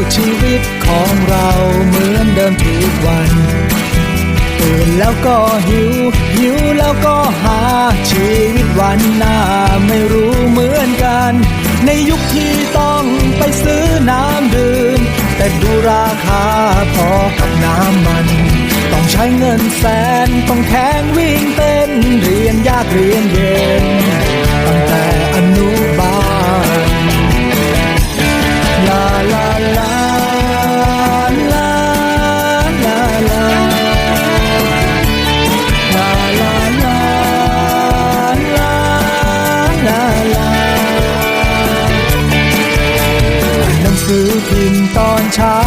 ช้าชีวิตของเราเหมือนเดิมทุกวันตื่นแล้วก็หิว หิวแล้วก็หาชีวิตวันหน้าไม่รู้เหมือนกัน ในยุคที่ต้องไปซื้อน้ำดื่ม แต่ดูราคาพอกับน้ำมัน ต้องใช้เงินแสน ต้องแข่งวิ่งเต้น เรียนยากเรียนเย็นตั้งแต่อนุ สือพิมพ์ตอนเช้า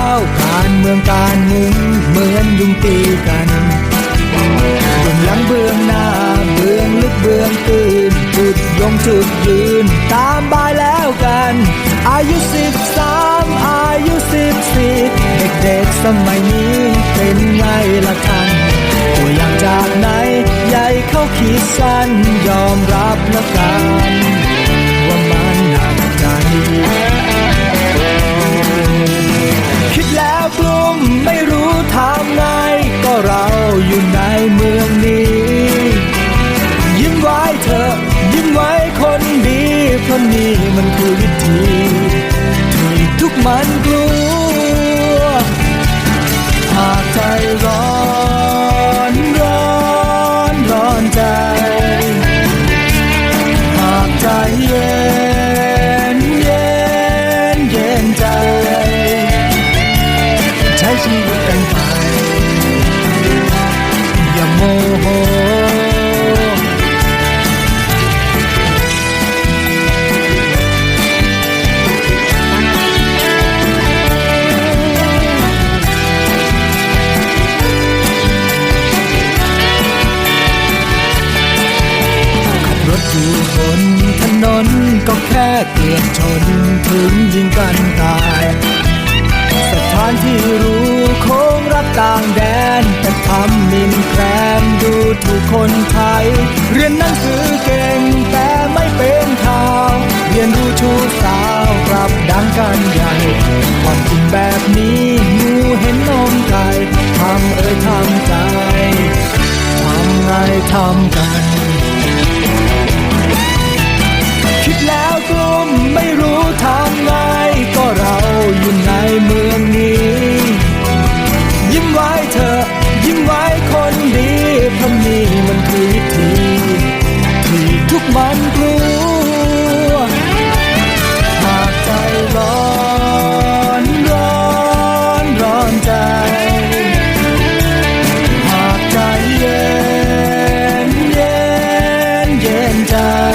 การเมืองการเมืองเหมือนยุงตีกันเบื้องหลังเบื้องหน้าเบื้องลึกเบื้องตื่นจุดยงจุดยืน ตามบายแล้วกัน อายุสิบสามอายุสิบสี่เด็กๆสมัยนี้เป็นไงล่ะท่านตัวอย่างจากไหนใหญ่เข้าขีดสั้นยอมรับแล้วกัน ก็แค่เกลียดชนถึงยิงกันตาย สถานที่รู้คงรับต่างแดนแต่ทำมินแครมดูถูกคนไทย เรียนหนังสือเก่ง Yeah.